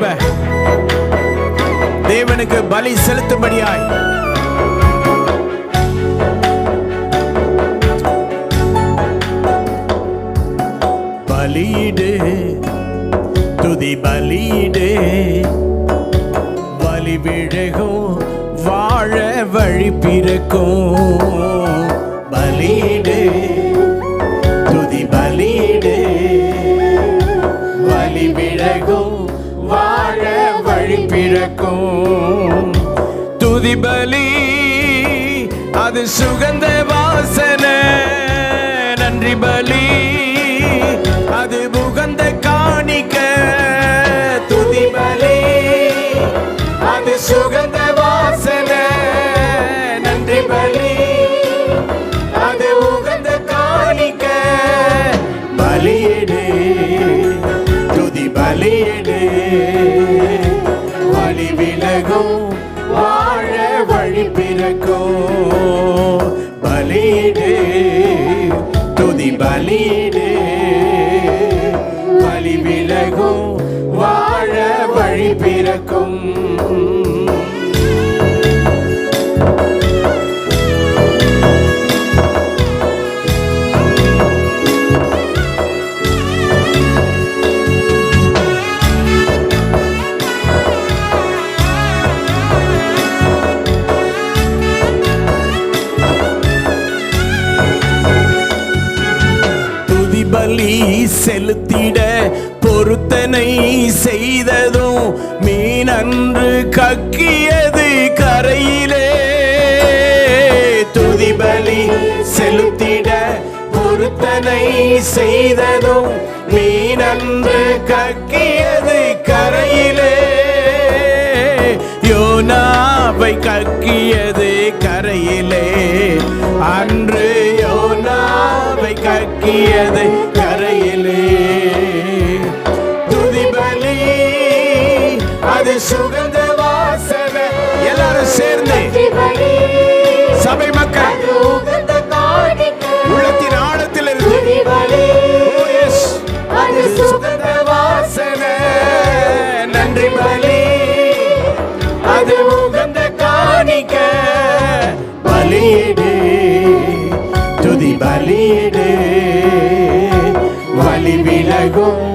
கிருப. தேவனுக்கு பலி செலுத்தும்படியாய். பலியிடு துதி பலியிடு. வழி விழகும் வாழ வழி பிறக்கும். அது சுகந்த வாசனை. நன்றி பலி. அது புகந்த காணிக்க. துதி பலி. அது சுகந்த வாசனை. நன்றி பலி. அது உகந்த காணிக்க. பலியிடு துதி பலியிடு வழி விலகும் வாழ வழி பிறக்கும். துதி பலி செலுத்திட பொருத்தனை செய்ததும் மீனன்று கக்கியது கரையிலே. துதி பலி செலுத்திட பொருத்தனை செய்ததும் மீனன்று கக்கியது கரையிலே. யோனாவை கக்கியது கரை யோனாவை விலகும்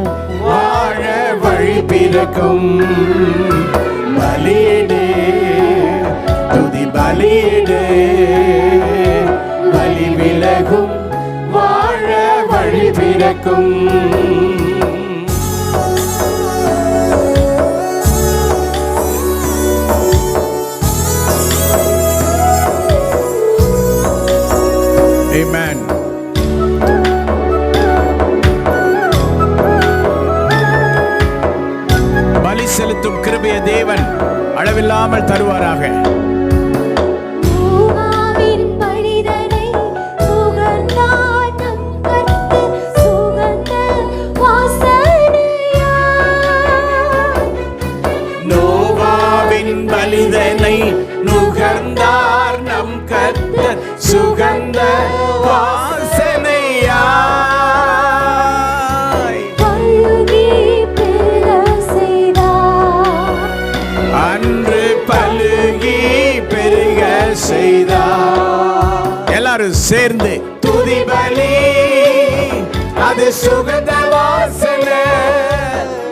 வாழ வழி பிறக்கும் பலியிடு துதி பலியிடு. வழி விலகும் வாழ வழி பிறக்கும் செலுத்தும் கிருபைய தேவன் அளவில்லாமல் தருவாராக. எல்லாரும் சேர்ந்து. துதி பலி அது சுகத வாசனை.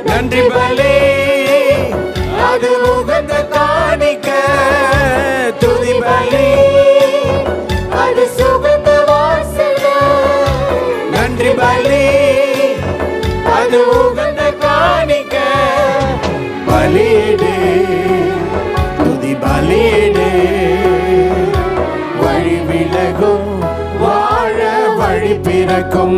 நன்றி பலி வழி பிறக்கும்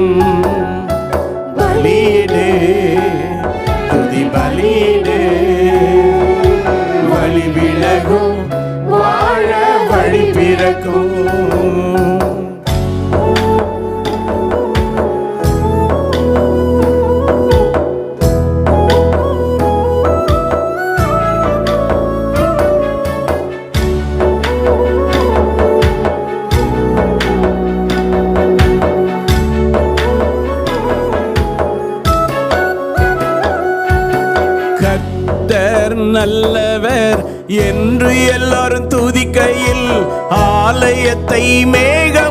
நல்லவர் என்று எல்லாரும் துதிக்கையில் ஆலயத்தை மேக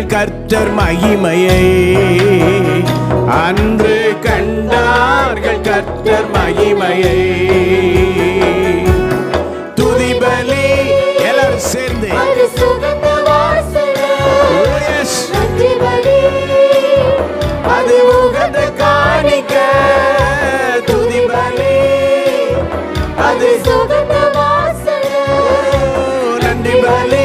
கண்டார்கள் கர்த்தர் மகிமையை. அன்று கண்டார்கள் கர்த்தர் மகிமையை. துதிபலி எல்லாரும் சேர்ந்து. அது Oh, அது உகந்த காணிக்க. துதிபலி. அது சுகந்த வாசனை ஓ, நன்றி பலி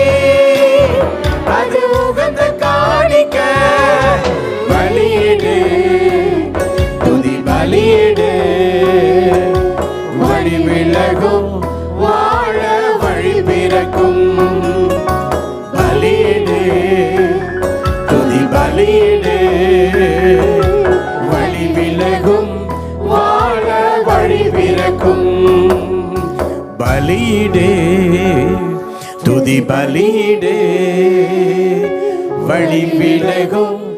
பிறக்கும் பலியிடே துதி பலியிடே. வழி விலகும்